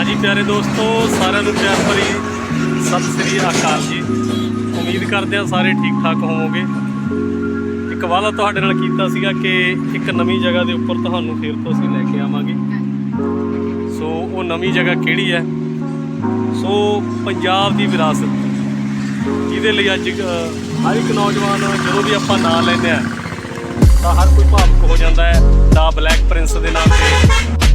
ਹਾਂਜੀ ਪਿਆਰੇ ਦੋਸਤੋ, ਸਾਰਿਆਂ ਨੂੰ ਪਿਆਰ ਭਰੀ ਸਤਿ ਸ੍ਰੀ ਅਕਾਲ ਜੀ। ਉਮੀਦ ਕਰਦੇ ਹਾਂ ਸਾਰੇ ਠੀਕ ਠਾਕ ਹੋਵੋਗੇ। ਇੱਕ ਵਾਅਦਾ ਤੁਹਾਡੇ ਨਾਲ ਕੀਤਾ ਸੀਗਾ ਕਿ ਇੱਕ ਨਵੀਂ ਜਗ੍ਹਾ ਦੇ ਉੱਪਰ ਤੁਹਾਨੂੰ ਫਿਰ ਤੋਂ ਅਸੀਂ ਲੈ ਕੇ ਆਵਾਂਗੇ। ਸੋ ਉਹ ਨਵੀਂ ਜਗ੍ਹਾ ਕਿਹੜੀ ਹੈ? ਸੋ ਪੰਜਾਬ ਦੀ ਵਿਰਾਸਤ। ਜਿਹਦੇ ਲਈ ਅੱਜ ਹਰ ਇੱਕ ਨੌਜਵਾਨ ਜਦੋਂ ਵੀ ਆਪਾਂ ਨਾਂ ਲੈਂਦੇ ਆ ਤਾਂ ਹਰ ਕੋਈ ਭਾਵੁਕ ਹੋ ਜਾਂਦਾ ਹੈ। ਦਾ ਬਲੈਕ ਪ੍ਰਿੰਸ ਦੇ ਨਾਮ ਤੇ।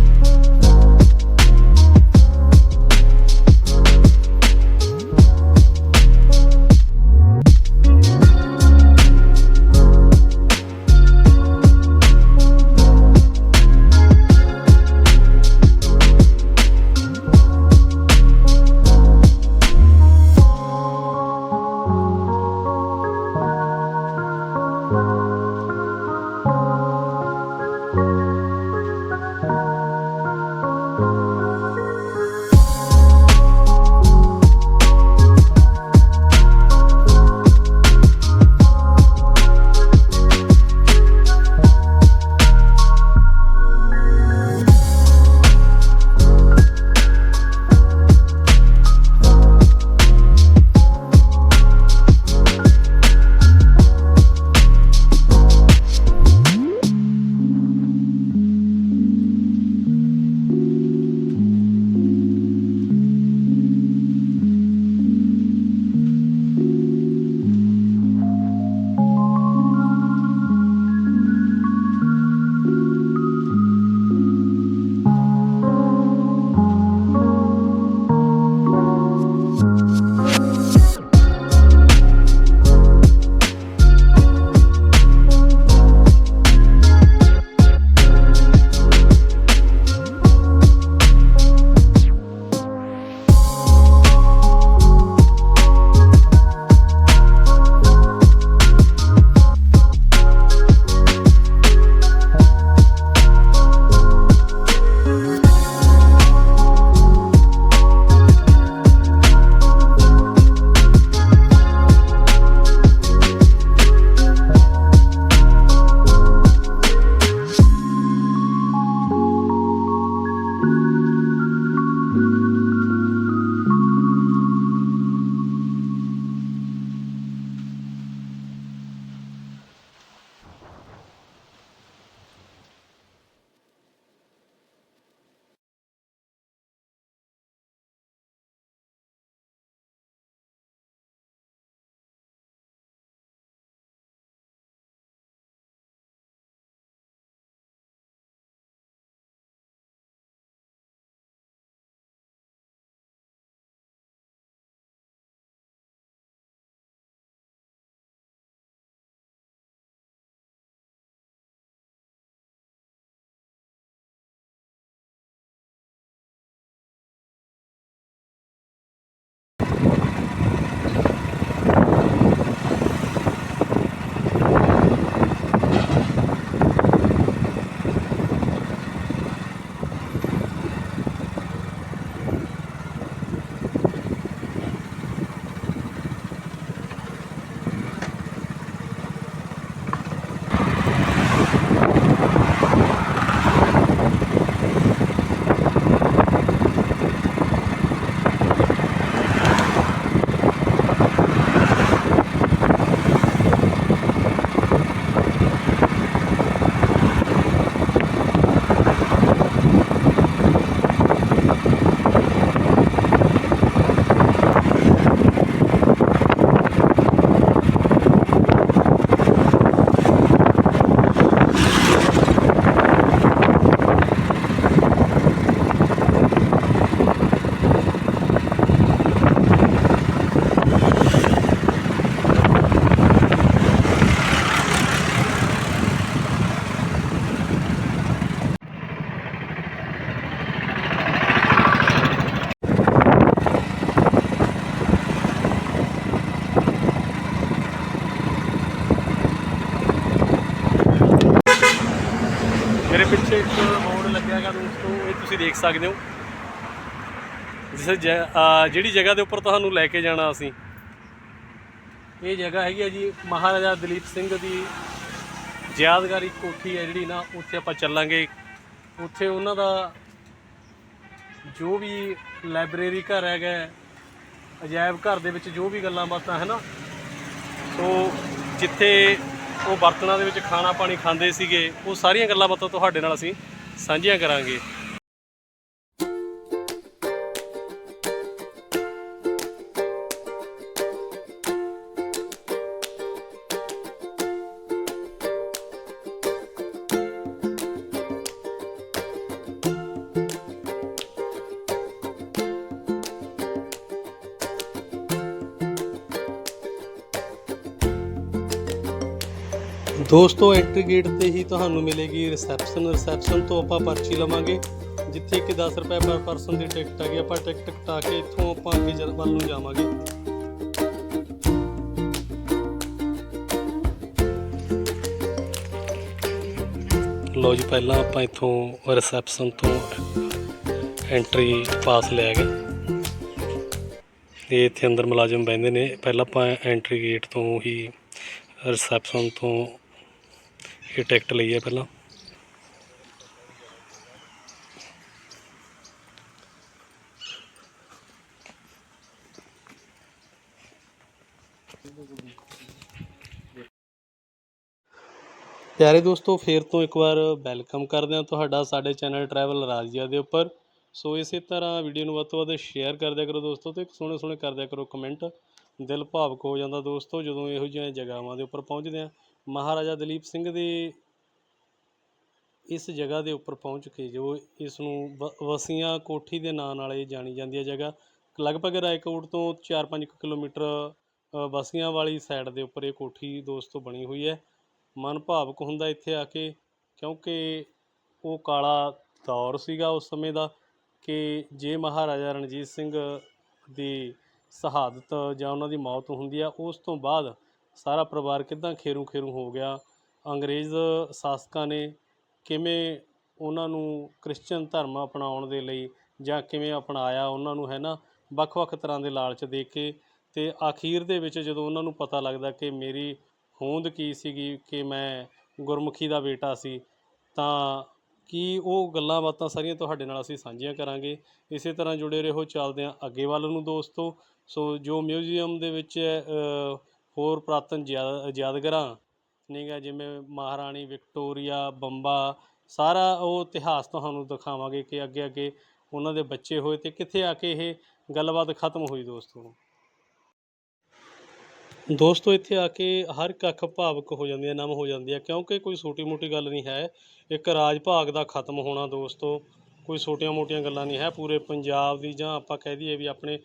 ਦੇਖ ਸਕਦੇ ਹੋ। ਜਿਸ ਜਿਹੜੀ ਜਗ੍ਹਾ ਦੇ ਉੱਪਰ ਤੁਹਾਨੂੰ ਲੈ ਕੇ ਜਾਣਾ ਅਸੀਂ। ਇਹ ਜਗ੍ਹਾ ਹੈਗੀ ਹੈ ਜੀ ਮਹਾਰਾਜਾ ਦਲੀਪ ਸਿੰਘ ਦੀ ਯਾਦਗਾਰੀ ਕੋਠੀ ਹੈ ਜਿਹੜੀ ਨਾ, ਉੱਥੇ ਆਪਾਂ ਚੱਲਾਂਗੇ। ਉੱਥੇ ਉਹਨਾਂ ਦਾ ਜੋ ਵੀ ਲਾਇਬ੍ਰੇਰੀ ਘਰ ਹੈਗਾ ਅਜਾਇਬ ਘਰ ਦੇ ਵਿੱਚ ਜੋ ਵੀ ਗੱਲਾਂ ਬਾਤਾਂ ਹੈ ਨਾ ਸੋ ਜਿੱਥੇ ਉਹ ਬਰਤਨਾਂ ਦੇ ਵਿੱਚ ਖਾਣਾ ਪਾਣੀ ਖਾਂਦੇ ਸੀਗੇ, ਉਹ ਸਾਰੀਆਂ ਗੱਲਾਂ ਬਾਤਾਂ ਤੁਹਾਡੇ ਨਾਲ ਅਸੀਂ ਸਾਂਝੀਆਂ ਕਰਾਂਗੇ। ਦੋਸਤੋ ਐਂਟਰੀ ਗੇਟ ਤੇ ਹੀ ਤੁਹਾਨੂੰ ਮਿਲੇਗੀ ਰਿਸੈਪਸ਼ਨ ਰਿਸੈਪਸ਼ਨ ਤੋਂ ਆਪਾਂ ਪਰਚੀ ਲਵਾਂਗੇ, ਜਿੱਥੇ ਕਿ 10 ਰੁਪਏ ਪਰ ਪਰਸਨ ਦੀ ਟਿਕਟ ਹੈਗੀ। ਆਪਾਂ ਟਿਕਟ ਕਟਾ ਕੇ ਇੱਥੋਂ ਆਪਾਂ ਅੱਗੇ ਜਲ ਵੱਲ ਨੂੰ ਜਾਵਾਂਗੇ। ਲੋ ਜੀ, ਪਹਿਲਾਂ ਆਪਾਂ ਇੱਥੋਂ ਰਿਸੈਪਸ਼ਨ ਤੋਂ ਐਂਟਰੀ ਪਾਸ ਲੈ ਗਏ। ਤੇ ਇੱਥੇ ਅੰਦਰ ਮੁਲਾਜ਼ਮ ਬੈੰਦੇ ਨੇ। ਪਹਿਲਾਂ ਆਪਾਂ ਐਂਟਰੀ ਗੇਟ ਤੋਂ ਹੀ ਰਿਸੈਪਸ਼ਨ ਤੋਂ ਇਹ ਟਿਕਟ ਲਈ ਹੈ ਪਹਿਲਾਂ। ਪਿਆਰੇ ਦੋਸਤੋ, ਫੇਰ ਤੋਂ ਇੱਕ ਵਾਰ ਵੈਲਕਮ ਕਰਦੇ ਹਾਂ ਤੁਹਾਡਾ ਸਾਡੇ ਚੈਨਲ ਟਰੈਵਲ ਰਾਜੀਆ ਦੇ ਉੱਪਰ। ਸੋ ਇਸੇ ਤਰ੍ਹਾਂ ਵੀਡੀਓ ਨੂੰ ਵੱਧ ਤੋਂ ਵੱਧ ਸ਼ੇਅਰ ਕਰਦਿਆ ਕਰੋ ਦੋਸਤੋ ਤੇ ਸੋਹਣੇ ਸੋਹਣੇ ਕਰਦਿਆ ਕਰੋ ਕਮੈਂਟ ਦਿਲ ਭਾਵਕ ਹੋ ਜਾਂਦਾ ਦੋਸਤੋ ਜਦੋਂ ਇਹੋ ਜਿਹੀਆਂ ਜਗ੍ਹਾਵਾਂ ਦੇ ਉੱਪਰ ਪਹੁੰਚਦੇ ਆ ਮਹਾਰਾਜਾ ਦਲੀਪ ਸਿੰਘ ਦੇ ਇਸ ਜਗ੍ਹਾ ਦੇ ਉੱਪਰ ਪਹੁੰਚ ਕੇ ਜੋ ਇਸ ਨੂੰ ਵ- ਵਸੀਆਂ ਕੋਠੀ ਦੇ ਨਾਂ ਨਾਲ ਇਹ ਜਾਣੀ ਜਾਂਦੀ ਹੈ ਜਗ੍ਹਾ। ਲਗਭਗ ਰਾਏਕੋਟ ਤੋਂ 4-5 ਕਿਲੋਮੀਟਰ ਵਸੀਆਂ ਵਾਲੀ ਸਾਈਡ ਦੇ ਉੱਪਰ ਇਹ ਕੋਠੀ ਦੋਸਤੋ ਬਣੀ ਹੋਈ ਹੈ। ਮਨ ਭਾਵਕ ਹੁੰਦਾ ਇੱਥੇ ਆ ਕੇ, ਕਿਉਂਕਿ ਉਹ ਕਾਲਾ ਦੌਰ ਸੀਗਾ ਉਸ ਸਮੇਂ ਦਾ ਕਿ ਜੇ ਮਹਾਰਾਜਾ ਰਣਜੀਤ ਸਿੰਘ ਦੀ ਸ਼ਹਾਦਤ ਜਾਂ ਉਹਨਾਂ ਦੀ ਮੌਤ ਹੁੰਦੀ ਆ, ਉਸ ਤੋਂ ਬਾਅਦ ਸਾਰਾ ਪਰਿਵਾਰ ਕਿਦਾਂ ਖੇਰੂ ਖੇਰੂ ਹੋ ਗਿਆ? ਅੰਗਰੇਜ਼ ਸ਼ਾਸਕਾਂ ਨੇ ਕਿਵੇਂ ਉਹਨਾਂ ਨੂੰ ਕ੍ਰਿਸਚੀਅਨ ਧਰਮ ਅਪਣਾਉਣ ਦੇ ਲਈ ਜਾਂ ਕਿਵੇਂ ਅਪਣਾਇਆ ਉਹਨਾਂ ਨੂੰ, ਹੈ ਨਾ? ਵੱਖ-ਵੱਖ ਤਰ੍ਹਾਂ ਦੇ ਲਾਲਚ ਦੇ ਕੇ ਤੇ ਆਖੀਰ ਦੇ ਵਿੱਚ ਜਦੋਂ ਉਹਨਾਂ ਨੂੰ ਪਤਾ ਲੱਗਦਾ ਕਿ ਮੇਰੀ ਹੋਂਦ ਕੀ ਸੀਗੀ, ਕਿ ਮੈਂ ਗੁਰਮੁਖੀ ਦਾ ਬੇਟਾ ਸੀ, ਤਾਂ ਕੀ ਉਹ ਗੱਲਾਂ ਬਾਤਾਂ ਸਾਰੀਆਂ ਤੁਹਾਡੇ ਨਾਲ ਅਸੀਂ ਸਾਂਝੀਆਂ ਕਰਾਂਗੇ? ਇਸੇ ਤਰ੍ਹਾਂ ਜੁੜੇ ਰਹੋ, ਚੱਲਦੇ ਹਾਂ ਅੱਗੇ ਵੱਲ ਨੂੰ ਦੋਸਤੋ। ਸੋ ਜੋ ਮਿਊਜ਼ੀਅਮ ਦੇ ਵਿੱਚ ਹੋਰ ਪੁਰਾਤਨ ਯਾ- ਯਾਦਗਾਰਾਂ ਨੇਗੀਆਂ ਜਿਵੇਂ ਮਹਾਰਾਣੀ ਵਿਕਟੋਰੀਆ, ਬੰਬਾ, ਸਾਰਾ ਉਹ ਇਤਿਹਾਸ ਤੁਹਾਨੂੰ ਦਿਖਾਵਾਂਗੇ ਕਿ ਅੱਗੇ ਅੱਗੇ ਉਹਨਾਂ ਦੇ ਬੱਚੇ ਹੋਏ ਤੇ ਕਿੱਥੇ ਆ ਕੇ ਇਹ ਗੱਲਬਾਤ ਖਤਮ ਹੋਈ ਦੋਸਤੋ। ਦੋਸਤੋ, ਇੱਥੇ ਆ ਕੇ ਹਰ ਕੱਖ ਭਾਵਕ ਹੋ ਜਾਂਦੀ ਹੈ ਨਮ ਹੋ ਜਾਂਦੀ ਹੈ ਕਿਉਂਕਿ ਕੋਈ ਛੋਟੀ ਮੋਟੀ ਗੱਲ ਨਹੀਂ ਹੈ। ਇੱਕ ਰਾਜ ਭਾਗ ਦਾ ਖਤਮ ਹੋਣਾ ਦੋਸਤੋ, ਕੋਈ ਛੋਟੀਆਂ ਮੋਟੀਆਂ ਗੱਲਾਂ ਨਹੀਂ ਹੈ। ਪੂਰੇ ਪੰਜਾਬ ਦੀ ਜਾਂ ਆਪਾਂ ਕਹਿ ਦਈਏ ਵੀ ਆਪਣੇ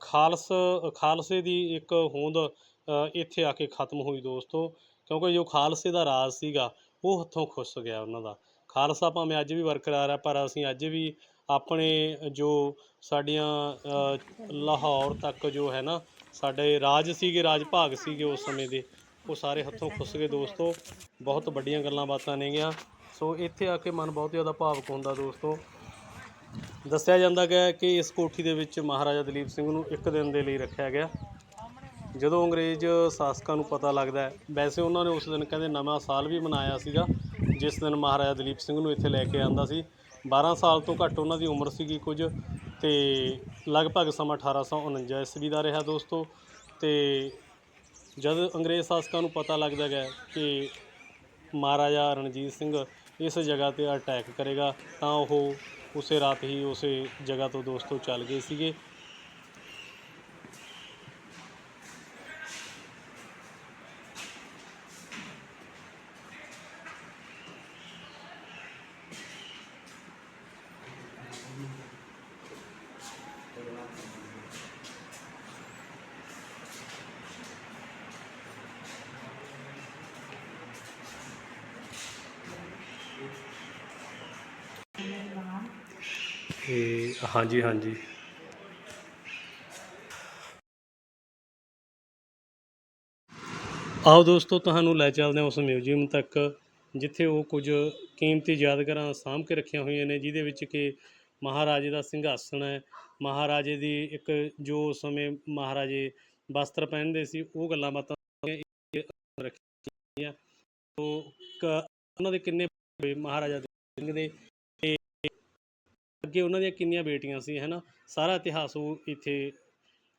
ਖਾਲਸ, ਖਾਲਸੇ ਦੀ ਇੱਕ ਹੋਂਦ ਇੱਥੇ ਆ ਕੇ ਖਤਮ ਹੋਈ ਦੋਸਤੋ, ਕਿਉਂਕਿ ਜੋ ਖਾਲਸੇ ਦਾ ਰਾਜ ਸੀਗਾ, ਉਹ ਹੱਥੋਂ ਖੁੱਸ ਗਿਆ ਉਹਨਾਂ ਦਾ। ਖਾਲਸਾ ਭਾਵੇਂ ਅੱਜ ਵੀ ਬਰਕਰਾਰ ਹੈ ਪਰ ਅਸੀਂ ਅੱਜ ਵੀ ਆਪਣੇ ਜੋ ਸਾਡੀਆਂ ਲਾਹੌਰ ਤੱਕ ਜੋ ਹੈ ਨਾ, ਸਾਡੇ ਰਾਜ ਸੀਗੇ ਰਾਜ ਭਾਗ ਸੀਗੇ ਉਸ ਸਮੇਂ ਦੇ, ਉਹ ਸਾਰੇ ਹੱਥੋਂ ਖੁੱਸ ਗਏ ਦੋਸਤੋ। ਬਹੁਤ ਵੱਡੀਆਂ ਗੱਲਾਂ ਬਾਤਾਂ ਨੇਗੀਆਂ ਸੋ ਇੱਥੇ ਆ ਕੇ ਮਨ ਬਹੁਤ ਜ਼ਿਆਦਾ ਭਾਵੁਕ ਹੁੰਦਾ ਦੋਸਤੋ। ਦੱਸਿਆ ਜਾਂਦਾ ਗਿਆ ਕਿ ਇਸ ਕੋਠੀ ਦੇ ਵਿੱਚ ਮਹਾਰਾਜਾ ਦਲੀਪ ਸਿੰਘ ਨੂੰ ਇੱਕ ਦਿਨ ਦੇ ਲਈ ਰੱਖਿਆ ਗਿਆ। ਜਦੋਂ ਅੰਗਰੇਜ਼ ਸ਼ਾਸਕਾਂ ਨੂੰ ਪਤਾ ਲੱਗਦਾ ਹੈ, ਵੈਸੇ ਉਹਨਾਂ ਨੇ ਉਸ ਦਿਨ ਕਹਿੰਦੇ ਨਵਾਂ ਸਾਲ ਵੀ ਮਨਾਇਆ ਸੀਗਾ, ਜਿਸ ਦਿਨ ਮਹਾਰਾਜਾ ਦਲੀਪ ਸਿੰਘ ਨੂੰ ਇੱਥੇ ਲੈ ਕੇ ਆਂਦਾ ਸੀ। 12 ਸਾਲ ਤੋਂ ਘੱਟ ਉਹਨਾਂ ਦੀ ਉਮਰ ਸੀਗੀ ਕੁਝ ਤੇ ਲਗਭਗ ਸਮਾਂ 1849 ਈਸਵੀ ਦਾ ਰਿਹਾ ਦੋਸਤੋ। ਤੇ ਜਦ ਅੰਗਰੇਜ਼ ਸ਼ਾਸਕਾਂ ਨੂੰ ਪਤਾ ਲੱਗਦਾ ਗਿਆ ਕਿ ਮਹਾਰਾਜਾ ਰਣਜੀਤ ਸਿੰਘ ਇਸ ਜਗ੍ਹਾ ਤੇ ਅਟੈਕ ਕਰੇਗਾ, ਤਾਂ ਉਹ ਉਸੇ ਰਾਤ ਹੀ ਉਸੇ ਜਗ੍ਹਾ ਤੋਂ ਦੋਸਤੋ ਚੱਲ ਗਏ ਸੀਗੇ ਤੇ ਹਾਂਜੀ ਹਾਂਜੀ। ਆਓ ਦੋਸਤੋ, ਤੁਹਾਨੂੰ ਲੈ ਚੱਲਦੇ ਹਾਂ ਉਸ ਮਿਊਜ਼ੀਅਮ ਤੱਕ, ਜਿੱਥੇ ਉਹ ਕੁਝ ਕੀਮਤੀ ਯਾਦਗਾਰਾਂ ਸਾਂਭ ਕੇ ਰੱਖੀਆਂ ਹੋਈਆਂ ਨੇ, ਜਿਹਦੇ ਵਿੱਚ ਕਿ ਮਹਾਰਾਜੇ ਦਾ ਸਿੰਘਾਸਣ ਹੈ। ਮਹਾਰਾਜੇ ਦੀ ਇੱਕ ਜੋ ਉਸ ਸਮੇਂ ਮਹਾਰਾਜੇ ਵਸਤਰ ਪਹਿਨਦੇ ਸੀ, ਉਹ ਗੱਲਾਂ ਬਾਤਾਂ ਰੱਖੀਆਂ ਉਹ ਉਹਨਾਂ ਦੇ ਕਿੰਨੇ ਮਹਾਰਾਜਾ ਸਿੰਘ ਦੇ ਅੱਗੇ ਉਹਨਾਂ ਦੀਆਂ ਕਿੰਨੀਆਂ ਬੇਟੀਆਂ ਸੀ, ਹੈਨਾ? ਸਾਰਾ ਇਤਿਹਾਸ ਉਹ ਇੱਥੇ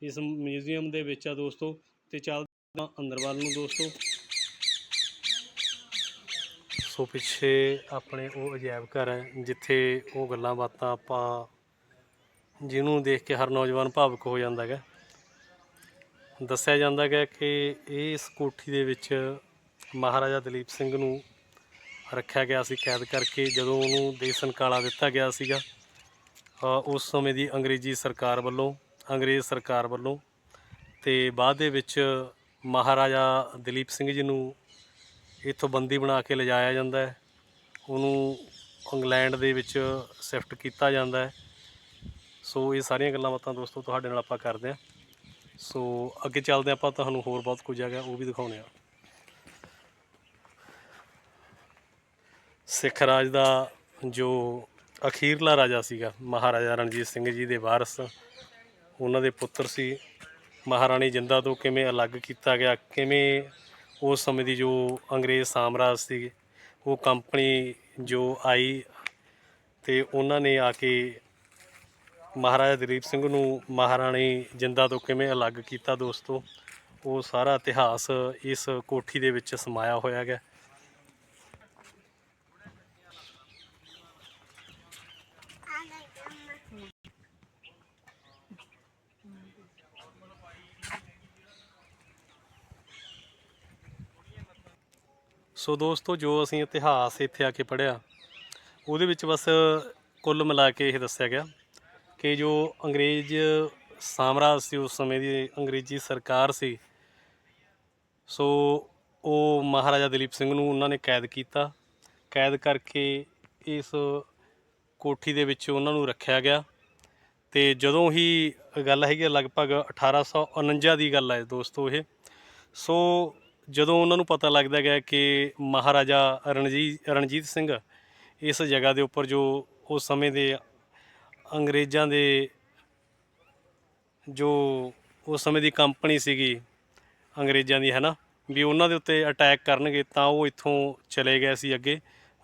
ਇਸ ਮਿਊਜ਼ੀਅਮ ਦੇ ਵਿੱਚ ਆ ਦੋਸਤੋ ਤੇ ਚੱਲਦੇ ਅੰਦਰ ਵੱਲ ਨੂੰ ਦੋਸਤੋ। ਸੋ ਪਿੱਛੇ ਆਪਣੇ ਉਹ ਅਜਾਇਬ ਘਰ ਹੈ, ਜਿੱਥੇ ਉਹ ਗੱਲਾਂ ਬਾਤਾਂ ਆਪਾਂ ਜਿਹਨੂੰ ਦੇਖ ਕੇ ਹਰ ਨੌਜਵਾਨ ਭਾਵੁਕ ਹੋ ਜਾਂਦਾ ਹੈ ਦੱਸਿਆ ਜਾਂਦਾ ਹੈ ਕਿ ਇਸ ਕੋਠੀ ਦੇ ਵਿੱਚ ਮਹਾਰਾਜਾ ਦਲੀਪ ਸਿੰਘ ਨੂੰ ਰੱਖਿਆ ਗਿਆ ਸੀ, ਕੈਦ ਕਰਕੇ ਜਦੋਂ ਉਹਨੂੰ ਦੇਸ਼ ਕਾਲਾ ਦਿੱਤਾ ਗਿਆ ਸੀਗਾ। ਉਸ ਸਮੇਂ ਦੀ ਅੰਗਰੇਜ਼ੀ ਸਰਕਾਰ ਵੱਲੋਂ, ਅੰਗਰੇਜ਼ ਸਰਕਾਰ ਵੱਲੋਂ ਤੇ ਬਾਅਦ ਦੇ ਵਿੱਚ ਮਹਾਰਾਜਾ ਦਲੀਪ ਸਿੰਘ ਜੀ ਨੂੰ ਇੱਥੋਂ ਬੰਦੀ ਬਣਾ ਕੇ ਲਿਜਾਇਆ ਜਾਂਦਾ ਹੈ। ਉਹਨੂੰ ਇੰਗਲੈਂਡ ਦੇ ਵਿੱਚ ਸ਼ਿਫਟ ਕੀਤਾ ਜਾਂਦਾ ਹੈ। ਸੋ ਇਹ ਸਾਰੀਆਂ ਗੱਲਾਂ ਬਾਤਾਂ ਦੋਸਤੋ ਤੁਹਾਡੇ ਨਾਲ ਆਪਾਂ ਕਰਦੇ ਹਾਂ। ਸੋ ਅੱਗੇ ਚੱਲਦੇ ਹਾਂ ਆਪਾਂ, ਤੁਹਾਨੂੰ ਹੋਰ ਬਹੁਤ ਕੁਝ ਹੈਗਾ, ਉਹ ਵੀ ਦਿਖਾਉਂਦੇ ਆ ਸਿੱਖ ਰਾਜ ਦਾ ਜੋ ਅਖੀਰਲਾ ਰਾਜਾ ਸੀਗਾ, ਮਹਾਰਾਜਾ ਰਣਜੀਤ ਸਿੰਘ ਜੀ ਦੇ ਵਾਰਸ। ਉਹਨਾਂ ਦੇ ਪੁੱਤਰ ਸੀ। ਮਹਾਰਾਣੀ ਜਿੰਦਾ ਤੋਂ ਕਿਵੇਂ ਅਲੱਗ ਕੀਤਾ ਗਿਆ, ਕਿਵੇਂ ਉਸ ਸਮੇਂ ਦੀ ਜੋ ਅੰਗਰੇਜ਼ ਸਾਮਰਾਜ ਸੀ, ਉਹ ਕੰਪਨੀ ਜੋ ਆਈ ਤੇ ਉਹਨਾਂ ਨੇ ਆ ਕੇ ਮਹਾਰਾਜਾ ਦਲੀਪ ਸਿੰਘ ਨੂੰ ਮਹਾਰਾਣੀ ਜਿੰਦਾ ਤੋਂ ਕਿਵੇਂ ਅਲੱਗ ਕੀਤਾ ਦੋਸਤੋ? ਉਹ ਸਾਰਾ ਇਤਿਹਾਸ ਇਸ ਕੋਠੀ ਦੇ ਵਿੱਚ ਸਮਾਇਆ ਹੋਇਆ ਗਿਆ ਸੋ ਦੋਸਤੋ, ਜੋ ਅਸੀਂ ਇਤਿਹਾਸ ਇੱਥੇ ਆ ਕੇ ਪੜ੍ਹਿਆ, ਉਹਦੇ ਵਿੱਚ ਬਸ ਕੁੱਲ ਮਿਲਾ ਕੇ ਇਹ ਦੱਸਿਆ ਗਿਆ ਕਿ ਜੋ ਅੰਗਰੇਜ਼ ਸਾਮਰਾਜ ਸੀ, ਉਸ ਸਮੇਂ ਦੀ ਅੰਗਰੇਜ਼ੀ ਸਰਕਾਰ ਸੀ, ਸੋ ਉਹ ਮਹਾਰਾਜਾ ਦਲੀਪ ਸਿੰਘ ਨੂੰ ਉਹਨਾਂ ਨੇ ਕੈਦ ਕੀਤਾ। ਕੈਦ ਕਰਕੇ ਇਸ ਕੋਠੀ ਦੇ ਵਿੱਚ ਉਹਨਾਂ ਨੂੰ ਰੱਖਿਆ ਗਿਆ ਤੇ ਜਦੋਂ ਹੀ ਗੱਲ ਹੈਗੀ ਹੈ ਲਗਭਗ 1849 ਦੀ ਗੱਲ ਹੈ ਦੋਸਤੋ ਇਹ। ਸੋ ਜਦੋਂ ਉਹਨਾਂ ਨੂੰ ਪਤਾ ਲੱਗਦਾ ਗਿਆ ਕਿ ਮਹਾਰਾਜਾ ਰਣਜੀਤ ਰਣਜੀਤ ਸਿੰਘ ਇਸ ਜਗ੍ਹਾ ਦੇ ਉੱਪਰ ਜੋ ਉਸ ਸਮੇਂ ਦੇ ਅੰਗਰੇਜ਼ਾਂ ਦੇ ਜੋ ਉਸ ਸਮੇਂ ਦੀ ਕੰਪਨੀ ਸੀਗੀ ਅੰਗਰੇਜ਼ਾਂ ਦੀ ਹੈ ਨਾ ਵੀ ਉਹਨਾਂ ਦੇ ਉੱਤੇ ਅਟੈਕ ਕਰਨਗੇ ਤਾਂ ਉਹ ਇੱਥੋਂ ਚਲੇ ਗਏ ਸੀ ਅੱਗੇ।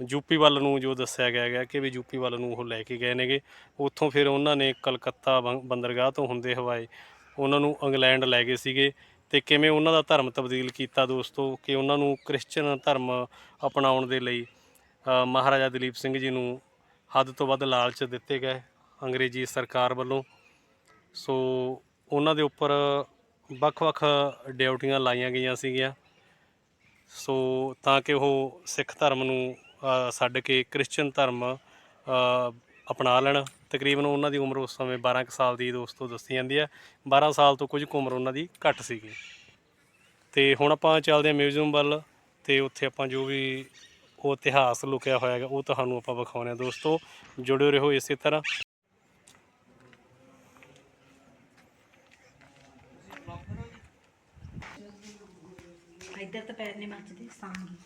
ਯੂਪੀ ਵੱਲ ਨੂੰ ਜੋ ਦੱਸਿਆ ਗਿਆ ਹੈ ਕਿ ਵੀ ਯੂਪੀ ਵੱਲ ਨੂੰ ਉਹ ਲੈ ਕੇ ਗਏ ਨੇਗੇ। ਉੱਥੋਂ ਫਿਰ ਉਹਨਾਂ ਨੇ ਕਲਕੱਤਾ ਬੰ- ਬੰਦਰਗਾਹ ਤੋਂ ਹੁੰਦੇ ਹਵਾਏ ਉਹਨਾਂ ਨੂੰ ਇੰਗਲੈਂਡ ਲੈ ਗਏ ਸੀਗੇ। ਤੇ ਕਿਵੇਂ ਉਹਨਾਂ ਦਾ ਧਰਮ ਤਬਦੀਲ ਕੀਤਾ ਦੋਸਤੋ, ਕਿ ਉਹਨਾਂ ਨੂੰ ਕ੍ਰਿਸਚਨ ਧਰਮ ਅਪਣਾਉਣ ਦੇ ਲਈ ਮਹਾਰਾਜਾ ਦਲੀਪ ਸਿੰਘ ਜੀ ਨੂੰ ਹੱਦ ਤੋਂ ਵੱਧ ਲਾਲਚ ਦਿੱਤੇ ਗਏ ਅੰਗਰੇਜ਼ੀ ਸਰਕਾਰ ਵੱਲੋਂ। ਸੋ ਉਹਨਾਂ ਦੇ ਉੱਪਰ ਵੱਖ-ਵੱਖ ਡਿਊਟੀਆਂ ਲਾਈਆਂ ਗਈਆਂ ਸੀਗੀਆਂ। ਸੋ ਤਾਂ ਕਿ ਉਹ ਸਿੱਖ ਧਰਮ ਨੂੰ ਛੱਡ ਕੇ ਕ੍ਰਿਸਚਨ ਧਰਮ ਅਪਣਾ ਲੈਣ। ਤਕਰੀਬਨ ਉਹਨਾਂ ਦੀ ਉਮਰ ਉਸ ਸਮੇਂ 12 ਕੁ ਸਾਲ ਦੀ ਦੋਸਤੋ ਦੱਸੀ ਜਾਂਦੀ ਹੈ। 12 ਸਾਲ ਤੋਂ ਕੁਝ ਕੁ ਉਮਰ ਉਹਨਾਂ ਦੀ ਘੱਟ ਸੀਗੀ। ਤੇ ਹੁਣ ਆਪਾਂ ਚੱਲਦੇ ਹਾਂ ਮਿਊਜ਼ੀਅਮ ਵੱਲ ਤੇ ਉੱਥੇ ਆਪਾਂ ਜੋ ਵੀ ਉਹ ਇਤਿਹਾਸ ਲੁਕਿਆ ਹੋਇਆ ਹੈਗਾ, ਉਹ ਤੁਹਾਨੂੰ ਆਪਾਂ ਵਿਖਾਉਂਦੇ ਹਾਂ। ਦੋਸਤੋ, ਜੁੜੇ ਰਹੋ ਇਸੇ ਤਰ੍ਹਾਂ। ਇੱਧਰ ਤਾਂ ਪੈਰ ਨਹੀਂ ਮੱਚਦੇ ਸਾਂਗੀ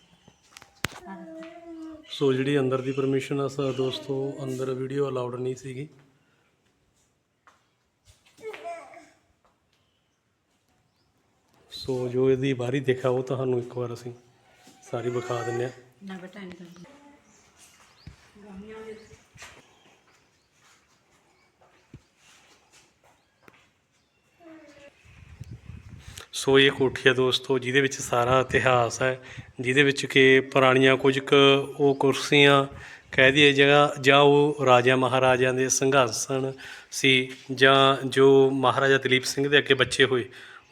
ਸੋ ਜਿਹੜੀ ਅੰਦਰ ਦੀ ਪਰਮਿਸ਼ਨ ਆ ਸਰ, ਦੋਸਤੋ, ਅੰਦਰ ਵੀਡੀਓ ਅਲਾਉਡ ਨਹੀਂ ਸੀਗੀ। ਸੋ ਜੋ ਇਹਦੀ ਬਾਹਰੀ ਦੇਖਿਆ, ਉਹ ਤੁਹਾਨੂੰ ਇੱਕ ਵਾਰ ਅਸੀਂ ਸਾਰੀ ਵਿਖਾ ਦਿੰਨੇ ਆ ਨਾ ਬਟਾ ਨਹੀਂ ਕਰਦੀ ਸੋ ਇਹ ਕੋਠੀ ਹੈ ਦੋਸਤੋ, ਜਿਹਦੇ ਵਿੱਚ ਸਾਰਾ ਇਤਿਹਾਸ ਹੈ, ਜਿਹਦੇ ਵਿੱਚ ਕਿ ਪੁਰਾਣੀਆਂ ਕੁਝ ਕੁ ਉਹ ਕੁਰਸੀਆਂ, ਕਹਿ ਦਈਏ ਜਗ੍ਹਾ, ਜਾਂ ਉਹ ਰਾਜਾ ਮਹਾਰਾਜਿਆਂ ਦੇ ਸੰਘਰਸ਼ਣ ਸੀ, ਜਾਂ ਜੋ ਮਹਾਰਾਜਾ ਦਲੀਪ ਸਿੰਘ ਦੇ ਅੱਗੇ ਬੱਚੇ ਹੋਏ,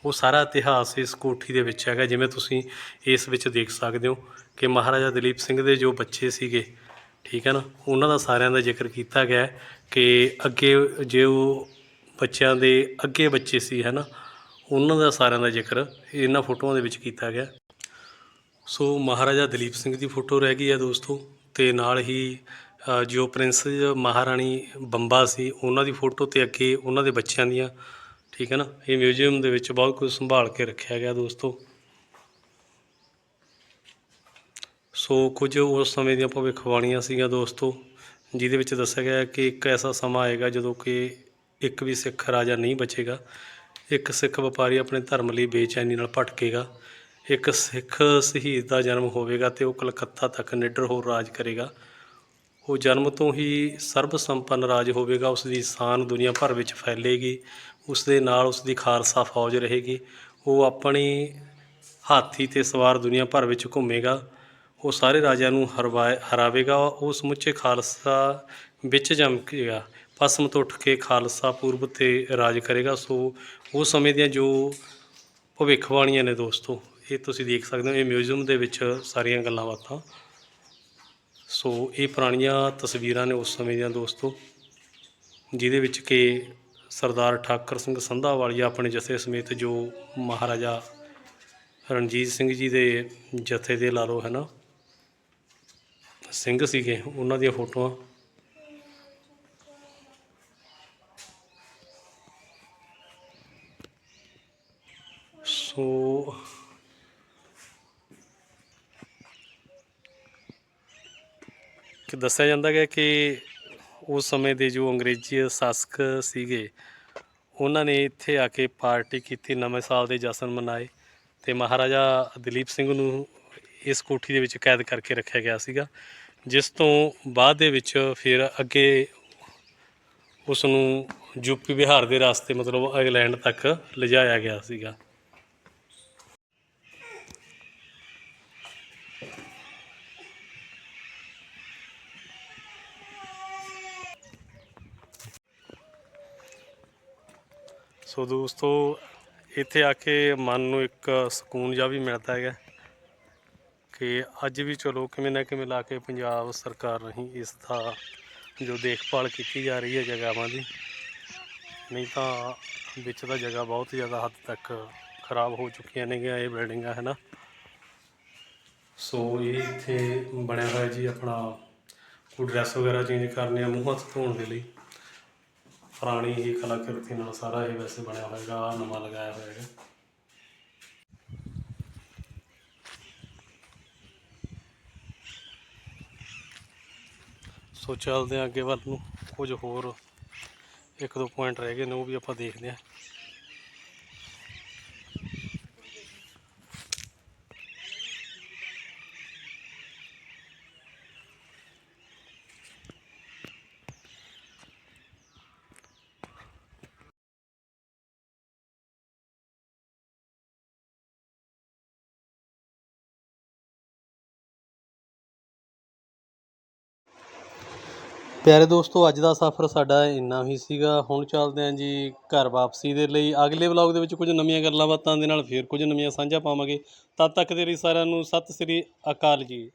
ਉਹ ਸਾਰਾ ਇਤਿਹਾਸ ਇਸ ਕੋਠੀ ਦੇ ਵਿੱਚ ਹੈਗਾ, ਜਿਵੇਂ ਤੁਸੀਂ ਇਸ ਵਿੱਚ ਦੇਖ ਸਕਦੇ ਹੋ ਕਿ ਮਹਾਰਾਜਾ ਦਲੀਪ ਸਿੰਘ ਦੇ ਜੋ ਬੱਚੇ ਸੀਗੇ, ਠੀਕ ਹੈ ਨਾ, ਉਹਨਾਂ ਦਾ ਸਾਰਿਆਂ ਦਾ ਜ਼ਿਕਰ ਕੀਤਾ ਗਿਆ ਕਿ ਅੱਗੇ ਜੇ ਉਹ ਬੱਚਿਆਂ ਦੇ ਅੱਗੇ ਬੱਚੇ ਸੀ, ਹੈ ਨਾ ਉਹਨਾਂ ਦਾ ਸਾਰਿਆਂ ਦਾ ਜ਼ਿਕਰ ਇਹਨਾਂ ਫੋਟੋਆਂ ਦੇ ਵਿੱਚ ਕੀਤਾ ਗਿਆ। ਸੋ ਮਹਾਰਾਜਾ ਦਲੀਪ ਸਿੰਘ ਦੀ ਫੋਟੋ ਰਹਿ ਗਈ ਹੈ ਦੋਸਤੋ, ਤੇ ਨਾਲ ਹੀ ਜੋ ਪ੍ਰਿੰਸ ਮਹਾਰਾਣੀ ਬੰਬਾ ਸੀ, ਉਹਨਾਂ ਦੀ ਫੋਟੋ ਤੇ ਅੱਗੇ ਉਹਨਾਂ ਦੇ ਬੱਚਿਆਂ ਦੀਆਂ, ਠੀਕ ਹੈ ਨਾ? ਇਹ ਮਿਊਜ਼ੀਅਮ ਦੇ ਵਿੱਚ ਬਹੁਤ ਕੁਝ ਸੰਭਾਲ ਕੇ ਰੱਖਿਆ ਗਿਆ ਦੋਸਤੋ। ਸੋ ਕੁਝ ਉਸ ਸਮੇਂ ਦੀਆਂ ਭਵਿੱਖਬਾਣੀਆਂ ਸੀਗੀਆਂ ਦੋਸਤੋ, ਜਿਹਦੇ ਵਿੱਚ ਦੱਸਿਆ ਗਿਆ ਕਿ ਇੱਕ ਐਸਾ ਸਮਾਂ ਆਏਗਾ ਜਦੋਂ ਕਿ ਇੱਕ ਵੀ ਸਿੱਖ ਰਾਜਾ ਨਹੀਂ ਬਚੇਗਾ। ਇੱਕ ਸਿੱਖ ਵਪਾਰੀ ਆਪਣੇ ਧਰਮ ਲਈ ਬੇਚੈਨੀ ਨਾਲ ਭਟਕੇਗਾ, ਇੱਕ ਸਿੱਖ ਸ਼ਹੀਦ ਦਾ ਜਨਮ ਹੋਵੇਗਾ ਤੇ ਉਹ ਕਲਕੱਤਾ ਤੱਕ ਨਿਡਰ ਹੋ ਰਾਜ ਕਰੇਗਾ। ਉਹ ਜਨਮ ਤੋਂ ਹੀ ਸਰਬ ਸੰਪੰਨ ਰਾਜ ਹੋਵੇਗਾ ਉਸ ਦੀ ਸ਼ਾਨ ਦੁਨੀਆ ਭਰ ਵਿੱਚ ਫੈਲੇਗੀ ਉਸ ਦੇ ਨਾਲ ਉਸ ਦੀ ਖਾਲਸਾ ਫੌਜ ਰਹੇਗੀ, ਉਹ ਆਪਣੀ ਹਾਥੀ ਤੇ ਸਵਾਰ ਦੁਨੀਆ ਭਰ ਵਿੱਚ ਘੁੰਮੇਗਾ, ਉਹ ਸਾਰੇ ਰਾਜਿਆਂ ਨੂੰ ਹਰਵਾ ਹਰਾਵੇਗਾ, ਉਹ ਸਮੁੱਚੇ ਖਾਲਸਾ ਵਿੱਚ ਜਮਕੇਗਾ ਪਸਮ ਤੋਂ ਉੱਠ ਕੇ ਖਾਲਸਾ ਪੂਰਬ ਤੇ ਰਾਜ ਕਰੇਗਾ। ਸੋ ਉਸ ਸਮੇਂ ਦੀਆਂ ਜੋ ਭਵਿੱਖਬਾਣੀਆਂ ਨੇ ਦੋਸਤੋ, ਇਹ ਤੁਸੀਂ ਦੇਖ ਸਕਦੇ ਹੋ। ਇਹ ਮਿਊਜ਼ੀਅਮ ਦੇ ਵਿੱਚ ਸਾਰੀਆਂ ਗੱਲਾਂ ਬਾਤਾਂ। ਸੋ ਇਹ ਪੁਰਾਣੀਆਂ ਤਸਵੀਰਾਂ ਨੇ ਉਸ ਸਮੇਂ ਦੀਆਂ ਦੋਸਤੋ, ਜਿਹਦੇ ਵਿੱਚ ਕਿ ਸਰਦਾਰ ਠਾਕਰ ਸਿੰਘ ਸੰਧਾਵਾਲੀਆ ਆਪਣੇ ਜਥੇ ਸਮੇਤ ਜੋ ਮਹਾਰਾਜਾ ਰਣਜੀਤ ਸਿੰਘ ਜੀ ਦੇ ਜਥੇ ਦੇ ਲਾ ਲਓ ਹੈ ਨਾ, ਸਿੰਘ ਸੀਗੇ, ਉਹਨਾਂ ਦੀਆਂ ਫੋਟੋਆਂ ਸੋ ਕਿ ਦੱਸਿਆ ਜਾਂਦਾ ਹੈ ਕਿ ਉਸ ਸਮੇਂ ਦੇ ਜੋ ਅੰਗਰੇਜ਼ੀ ਸ਼ਾਸਕ ਸੀਗੇ, ਉਹਨਾਂ ਨੇ ਇੱਥੇ ਆ ਕੇ ਪਾਰਟੀ ਕੀਤੀ, ਨਵੇਂ ਸਾਲ ਦੇ ਜਸ਼ਨ ਮਨਾਏ ਤੇ ਮਹਾਰਾਜਾ ਦਲੀਪ ਸਿੰਘ ਨੂੰ ਇਸ ਕੋਠੀ ਦੇ ਵਿੱਚ ਕੈਦ ਕਰਕੇ ਰੱਖਿਆ ਗਿਆ ਸੀਗਾ, ਜਿਸ ਤੋਂ ਬਾਅਦ ਦੇ ਵਿੱਚ ਫਿਰ ਅੱਗੇ ਉਸ ਨੂੰ ਯੂਪੀ ਬਿਹਾਰ ਦੇ ਰਸਤੇ ਮਤਲਬ ਇੰਗਲੈਂਡ ਤੱਕ ਲਿਜਾਇਆ ਗਿਆ ਸੀਗਾ। ਸੋ ਦੋਸਤੋ, ਇੱਥੇ ਆ ਕੇ ਮਨ ਨੂੰ ਇੱਕ ਸਕੂਨ ਜਿਹਾ ਵੀ ਮਿਲਦਾ ਹੈਗਾ ਕਿ ਅੱਜ ਵੀ ਚਲੋ ਕਿਵੇਂ ਨਾ ਕਿਵੇਂ ਲਾ ਕੇ ਪੰਜਾਬ ਸਰਕਾਰ ਰਹੀ, ਇਸ ਦਾ ਜੋ ਦੇਖਭਾਲ ਕੀਤੀ ਜਾ ਰਹੀ ਹੈ ਜਗ੍ਹਾਵਾਂ ਦੀ, ਨਹੀਂ ਤਾਂ ਵਿੱਚ ਤਾਂ ਜਗ੍ਹਾ ਬਹੁਤ ਜ਼ਿਆਦਾ ਹੱਦ ਤੱਕ ਖਰਾਬ ਹੋ ਚੁੱਕੀਆਂ ਨੇਗੀਆਂ ਇਹ ਬਿਲਡਿੰਗਾਂ, ਹੈ ਨਾ? ਸੋ ਇਹ ਇੱਥੇ ਬਣਿਆ ਹੋਇਆ ਜੀ ਆਪਣਾ ਕੋਈ ਡਰੈਸ ਵਗੈਰਾ ਚੇਂਜ ਕਰਨੇ ਆ, ਮੂੰਹ ਹੱਥ ਧੋਣ ਦੇ ਲਈ। ਪੁਰਾਣੀ ਹੀ ਕਲਾਕ੍ਰਿਤੀ ਨਾਲ ਸਾਰਾ ਇਹ ਵੈਸੇ ਬਣਿਆ ਹੋਏਗਾ, ਆਹ ਨਵਾਂ ਲਗਾਇਆ ਹੋਇਆ ਹੈਗਾ। ਸੋ ਚੱਲਦੇ ਹਾਂ ਅੱਗੇ ਵੱਲ ਨੂੰ, ਕੁਝ ਹੋਰ ਇੱਕ ਦੋ ਪੁਆਇੰਟ ਰਹਿ ਗਏ ਨੇ, ਉਹ ਵੀ ਆਪਾਂ ਦੇਖਦੇ ਹਾਂ। ਪਿਆਰੇ ਦੋਸਤੋ, ਅੱਜ ਦਾ ਸਫ਼ਰ ਸਾਡਾ ਇੰਨਾ ਹੀ ਸੀਗਾ। ਹੁਣ ਚੱਲਦੇ ਹਾਂ ਜੀ ਘਰ ਵਾਪਸੀ ਦੇ ਲਈ। ਅਗਲੇ ਵਲੌਗ ਦੇ ਵਿੱਚ ਕੁਝ ਨਵੀਆਂ ਗੱਲਾਂ ਬਾਤਾਂ ਦੇ ਨਾਲ ਫੇਰ ਕੁਝ ਨਵੀਆਂ ਸਾਂਝਾ ਪਾਵਾਂਗੇ। ਤਦ ਤੱਕ ਦੇ ਲਈ ਸਾਰਿਆਂ ਨੂੰ ਸਤਿ ਸ੍ਰੀ ਅਕਾਲ ਜੀ।